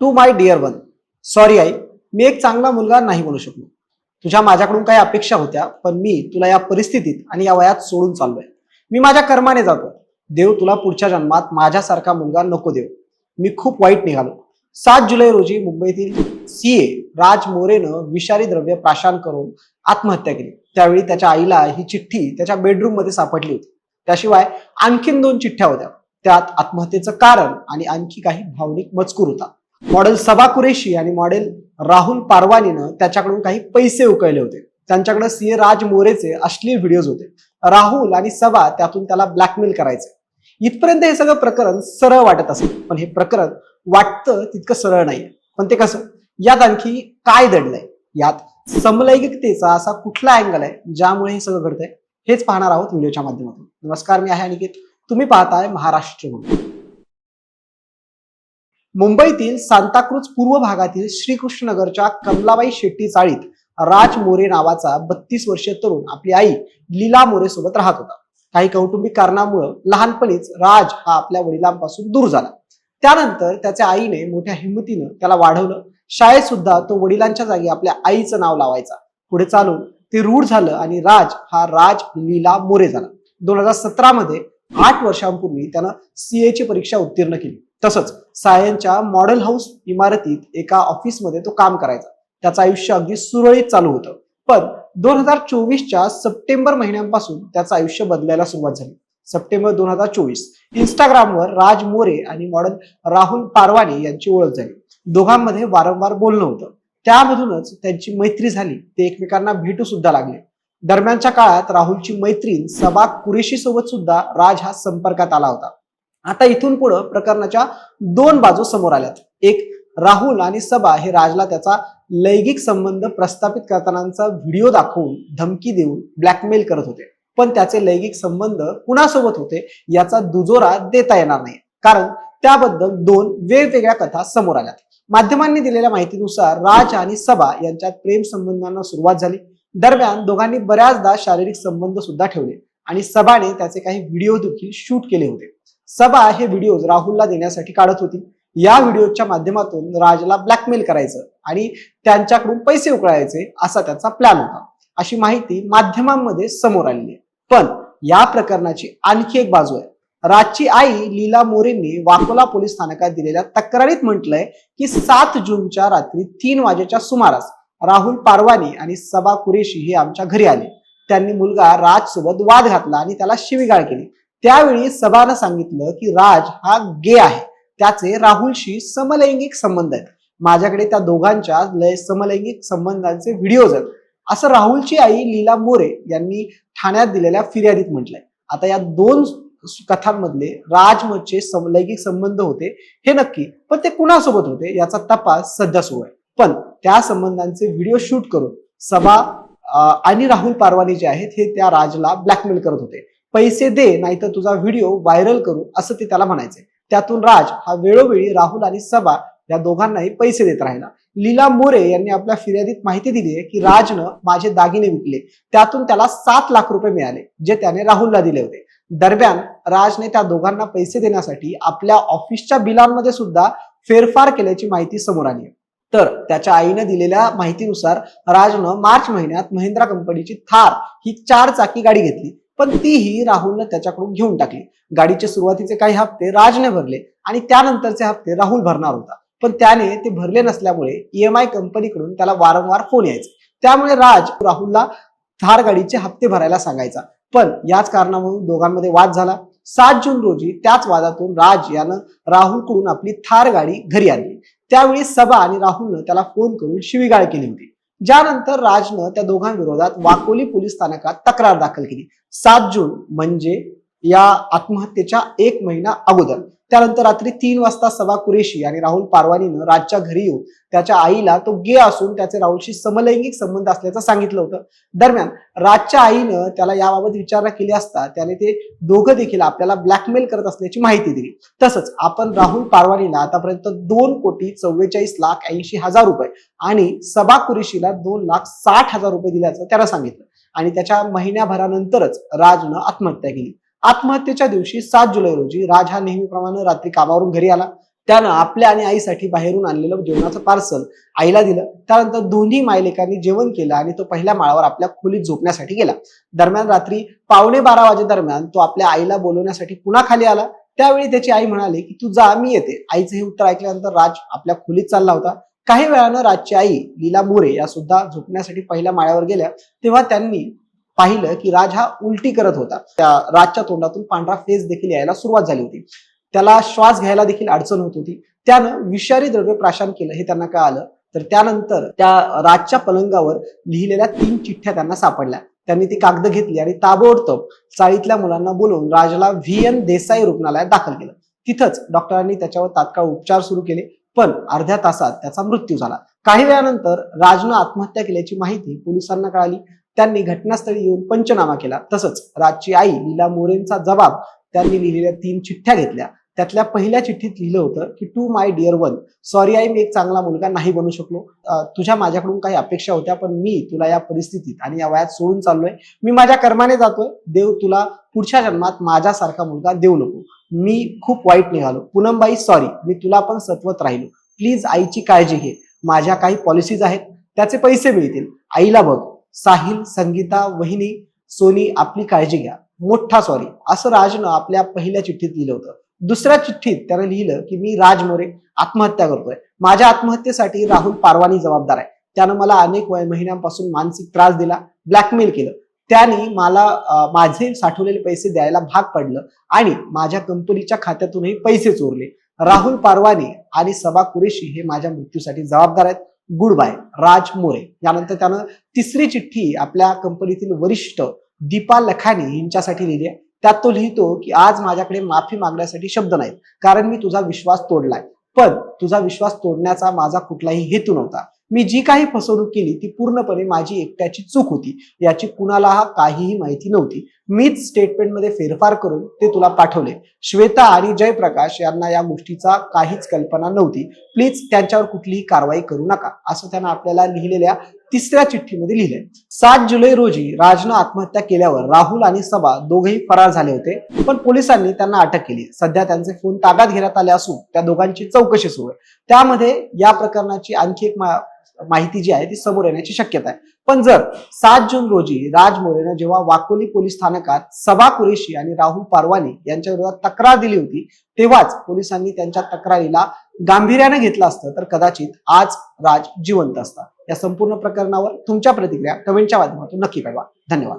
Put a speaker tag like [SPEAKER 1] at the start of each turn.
[SPEAKER 1] To my dear one. Sorry आई मी एक चांगला मुलगा नाही बनू शकलो. तुझ्या माझ्याकडून काही अपेक्षा होत्या पण मी तुला या परिस्थितीत आणि या वयात सोडून चाललोय. मी माझ्या कर्माने जातो देव तुला पुढच्या जन्मात माझ्यासारखा मुलगा नको देव. मी खूप वाईट निघालो. सात जुलै रोजी मुंबईतील सीए राज मोरेनं विषारी द्रव्य प्राशान करून आत्महत्या केली. त्यावेळी त्याच्या आईला ही चिठ्ठी त्याच्या बेडरूममध्ये सापडली होती. त्याशिवाय आणखीन दोन चिठ्ठ्या होत्या. त्यात आत्महत्येचं कारण आणि आणखी काही भावनिक मजकूर होता. मॉडेल सबा कुरेशी आणि मॉडेल राहुल पारवानीनं त्याच्याकडून काही पैसे उकळले होते. त्यांच्याकडे सीए राज मोरेचे अश्लील व्हिडिओज होते. राहुल आणि सबा त्यातून त्याला ब्लॅकमेल करायचे. इथपर्यंत हे सगळं प्रकरण सरळ वाटत असेल. पण हे प्रकरण वाटतं तितकं सरळ नाहीये. पण ते कसं? यात आणखी काय दडलंय? यात समलैंगिकतेचा असा कुठला अँगल आहे ज्यामुळे हे सगळं घडतंय? हेच पाहणार आहोत व्हिडिओच्या माध्यमातून. नमस्कार मी आहे अनिकेत. तुम्ही पाहताय महाराष्ट्र म्हणून. मुंबईतील सांताक्रूज पूर्व भागातील श्रीकृष्णनगरच्या कमलाबाई शेट्टी चाळीत राज मोरे नावाचा बत्तीस वर्षीय तरुण आपली आई लीला मोरे सोबत राहत होता. काही कौटुंबिक कारणामुळं लहानपणीच राज हा आपल्या वडिलांपासून दूर झाला. त्यानंतर त्याच्या आईने मोठ्या हिंमतीनं त्याला वाढवलं. शाळेत सुद्धा तो वडिलांच्या जागी आपल्या आईचं नाव लावायचा. पुढे चालून ते रूढ झालं आणि राज हा राज लीला मोरे झाला. दोन हजार सतरा मध्ये आठ वर्षांपूर्वी त्यानं सीए ची परीक्षा उत्तीर्ण केली. तसंच सायनच्या मॉडेल हाऊस इमारतीत एका ऑफिसमध्ये तो काम करायचा. त्याचं आयुष्य अगदी सुरळीत चालू होतं. पण दोन हजार चोवीसच्या सप्टेंबर महिन्यापासून त्याचं आयुष्य बदलायला सुरुवात झाली. सप्टेंबर दोन हजार चोवीस इंस्टाग्रामवर राज मोरे आणि मॉडेल राहुल पारवानी यांची ओळख झाली. दोघांमध्ये वारंवार बोलणं होतं. त्यामधूनच त्यांची मैत्री झाली. ते एकमेकांना भेटू सुद्धा लागले. दरम्यानच्या काळात राहुलची मैत्रीण सबा कुरेशी सोबत सुद्धा राज हा संपर्कात आला होता. आता इथून पुढे प्रकरणाच्या दोन बाजू समोर आल्यात. एक राहुल आणि सबा हे राजला त्याचा लैंगिक संबंध प्रस्थापित करतानाचा व्हिडिओ दाखवून धमकी देऊन ब्लॅकमेल करत होते. पण त्याचे लैंगिक संबंध कुणासोबत होते याचा दुजोरा देता येणार नाही. कारण त्याबद्दल दोन वेगवेगळ्या कथा समोर आल्यात. माध्यमांनी दिलेल्या माहितीनुसार राज आणि सबा यांच्यात प्रेम संबंधांना सुरुवात झाली. दरम्यान दोघांनी बऱ्याचदा शारीरिक संबंध सुद्धा ठेवले आणि सबाने त्याचे काही व्हिडिओ देखील शूट केले होते. सबा हे व्हिडिओ राहुलला देण्यासाठी काढत होती. या व्हिडिओच्या माध्यमातून राजला ब्लॅकमेल करायचं आणि त्यांच्याकडून पैसे उकळायचे असा त्याचा प्लॅन होता. अशी माहिती माध्यमांमध्ये समोर आलेली आहे. पण या प्रकरणाची आणखी एक बाजू आहे. राजची आई लीला मोरेंनी वाकोला पोलीस स्थानकात दिलेल्या तक्रारीत म्हटलंय की सात जूनच्या रात्री तीन वाजेच्या सुमारास राहुल पारवानी आणि सबा कुरेशी हे आमच्या घरी आले. त्यांनी मुलगा राज सोबत वाद घातला आणि त्याला शिवीगाळ केली. त्यावेळी सभानं सांगितलं की राज हा गे आहे. त्याचे राहुलशी समलैंगिक संबंध आहेत. माझ्याकडे त्या दोघांच्या लय समलैंगिक संबंधांचे व्हिडिओज आहेत. असं राहुलची आई लीला मोरे यांनी ठाण्यात दिलेल्या फिर्यादीत म्हटलंय. आता या दोन कथांमधले राजमचे समलैंगिक संबंध होते हे नक्की पण ते कुणासोबत होते याचा तपास सध्या सुरू आहे. पण त्या संबंधांचे व्हिडिओ शूट करून सभा आणि राहुल पारवानी जे आहेत हे त्या राजला ब्लॅकमेल करत होते. पैसे दे नाहीतर तुझा व्हिडिओ व्हायरल करू असं ते त्याला म्हणायचे. त्यातून राज हा वेळोवेळी राहुल आणि सभा या दोघांनाही पैसे देत राहिला. लीला मोरे यांनी आपल्या फिर्यादीत माहिती दिली आहे की राजनं माझे दागिने विकले. त्यातून त्याला सात लाख रुपये मिळाले जे त्याने राहुलला दिले होते. दरम्यान राजने त्या दोघांना पैसे देण्यासाठी आपल्या ऑफिसच्या बिलांमध्ये सुद्धा फेरफार केल्याची माहिती समोर आली आहे. तर त्याच्या आईनं दिलेल्या माहितीनुसार राजनं मार्च महिन्यात महिंद्रा कंपनीची थार ही चार चाकी गाडी घेतली. पण तीही राहुलनं त्याच्याकडून घेऊन टाकली. गाडीचे सुरुवातीचे काही हप्ते राजने भरले आणि त्यानंतरचे हप्ते राहुल भरणार होता. पण त्याने ते भरले नसल्यामुळे ईएमआय कंपनीकडून त्याला वारंवार फोन यायचे. त्यामुळे राज राहुलला थार गाडीचे हप्ते भरायला सांगायचा. पण याच कारणावरून दोघांमध्ये वाद झाला. सात जून रोजी त्याच वादातून राज यानं राहुलकडून आपली थार गाडी घरी आणली. त्यावेळी सबा आणि राहुलनं त्याला फोन करून शिवीगाळ केली होती. ज्यानंतर राजनं त्या दोघांविरोधात वाकोली पोलीस स्थानकात तक्रार दाखल केली. सात जून म्हणजे या आत्महत्येच्या एक महिना अगोदर. त्यानंतर रात्री तीन वाजता सभा कुरेशी आणि राहुल पारवानीनं राजच्या घरी येऊन त्याच्या आईला तो गे असून त्याचे राहुलशी समलैंगिक संबंध असल्याचं सांगितलं होतं. दरम्यान राजच्या आईनं त्याला याबाबत विचारणा केली असता त्याने ते दोघं देखील आपल्याला ब्लॅकमेल करत असल्याची माहिती दिली. तसंच आपण राहुल पारवानीला आतापर्यंत दोन कोटी चव्वेचाळीस लाख ऐंशी हजार रुपये आणि सबा कुरेशीला दोन लाख साठ हजार रुपये दिल्याचं त्याला सांगितलं आणि त्याच्या महिन्याभरानंतरच राजनं आत्महत्या केली. आत्महत्येच्या दिवशी सात जुलै रोजी राज हा नेहमीप्रमाणे रात्री कामावरून घरी आला. त्यानं आपल्या आणि आईसाठी बाहेरून आणलेलं जेवणाचं पार्सल आईला दिलं. त्यानंतर दोन्ही मायलेकांनी जेवण केलं आणि तो पहिल्या माळावर आपल्या खोलीत झोपण्यासाठी गेला. दरम्यान रात्री पावणे बारा वाजे दरम्यान तो आपल्या आईला बोलवण्यासाठी पुन्हा खाली आला. त्यावेळी त्याची आई म्हणाली की तू जा मी येते. आईचं हे उत्तर ऐकल्यानंतर राज आपल्या खोलीत चालला होता. काही वेळानं राजची आई लीला मोरे या सुद्धा झोपण्यासाठी पहिल्या माळ्यावर गेल्या. तेव्हा त्यांनी पाहिलं की राज हा उलटी करत होता. त्या राजच्या तोंडातून पांढरा फेस देखील यायला सुरुवात झाली होती. त्याला श्वास घ्यायला देखील अडचण होत होती. त्यानं विषारी द्रव्य प्राशन केलं हे त्यांना कळालं. तर त्यानंतर त्या राजच्या पलंगावर लिहिलेल्या तीन चिठ्ठ्या त्यांना सापडल्या. त्यांनी ती कागद घेतली आणि ताबडतोब चाळीतल्या मुलांना बोलवून राजला व्ही एन देसाई रुग्णालयात दाखल केलं. तिथंच डॉक्टरांनी त्याच्यावर तात्काळ उपचार सुरू केले पण अर्ध्या तासात त्याचा मृत्यू झाला. काही वेळानंतर राजनं आत्महत्या केल्याची माहिती पोलिसांना कळाली. त्यांनी घटनास्थळी येऊन पंचनामा केला. तसंच राजची आई लीला मोरेंचा जबाब त्यांनी लिहिलेल्या तीन चिठ्ठ्या घेतल्या. त्यातल्या पहिल्या चिठ्ठीत लिहिलं होतं की to my dear one sorry आई मी एक चांगला मुलगा नाही बनू शकलो. तुझ्या माझ्याकडून काही अपेक्षा होत्या पण मी तुला या परिस्थितीत आणि या वयात सोडून चाललोय. मी माझ्या कर्माने जातोय. देव तुला पुढच्या जन्मात माझ्यासारखा मुलगा देऊ नको. मी खूप वाईट निघालो. पूनमबाई सॉरी मी तुला पण सत्वत राहिलो. प्लीज आईची काळजी घे. माझ्या काही पॉलिसीज आहेत. त्याचे पैसे मिळतील. आईला बघ. साहिल संगीता वहिनी सोनी आपली काळजी घ्या. मोठा सॉरी असं राजनं आपल्या पहिल्या चिठ्ठीत लिहिलं होतं. दुसऱ्या चिठ्ठीत त्यानं लिहिलं की मी राज मोरे आत्महत्या करतोय. माझ्या आत्महत्येसाठी राहुल पारवानी जबाबदार आहे. त्यानं मला अनेक वय महिन्यांपासून मानसिक त्रास दिला ब्लॅकमेल केलं. त्याने मला माझे साठवलेले पैसे द्यायला भाग पडलं आणि माझ्या कंपनीच्या खात्यातूनही पैसे चोरले राहुल पारवानी आणि सबा कुरेशी हे माझ्या मृत्यूसाठी जबाबदार आहेत. Good bye Raj More. यानंतर त्यानं तिसरी चिठ्ठी आपल्या कंपनीतील वरिष्ठ दीपा लखानी यांच्यासाठी लिहिली आहे. त्यात तो लिहितो की आज माझ्याकडे माफी मागण्यासाठी शब्द नाहीत. कारण मी तुझा विश्वास तोडलाय. पण तुझा विश्वास तोडण्याचा माझा कुठलाही हेतू नव्हता. मी जी काही फसवणूक केली ती पूर्णपणे माझी एकट्याची चूक होती. याची कुणाला काहीही माहिती नव्हती. मीच स्टेटमेंटमध्ये फेरफार करून ते तुला पाठवले. श्वेता आणि जयप्रकाश यांना या गोष्टीचा काहीच कल्पना नव्हती. प्लीज त्यांच्यावर कुठलीही कारवाई करू नका असं त्यानं आपल्याला लिहिलेल्या तिसऱ्या चिठ्ठीमध्ये लिहिलंय. सात जुलै रोजी राजनं आत्महत्या केल्यावर राहुल आणि सबा दोघेही फरार झाले होते पण पोलिसांनी त्यांना अटक केली. सध्या त्यांचे फोन ताब्यात घेण्यात आले असून त्या दोघांची चौकशी सुरू आहे. त्यामध्ये या प्रकरणाची आणखी एक माहिती जी आहे ती समोर येण्याची शक्यता आहे. पण जर सात जून रोजी राजमोरेनं जेव्हा वाकोली पोलीस स्थानकात सबा कुरेशी आणि राहुल पारवानी यांच्या विरोधात तक्रार दिली होती तेव्हाच पोलिसांनी त्यांच्या तक्रारीला गांभीर्याने घेतलं असतं तर कदाचित आज राज जिवंत असता या संपूर्ण प्रकरणावर तुमच्या प्रतिक्रिया कमेंटच्या माध्यमातून नक्की कळवा. धन्यवाद.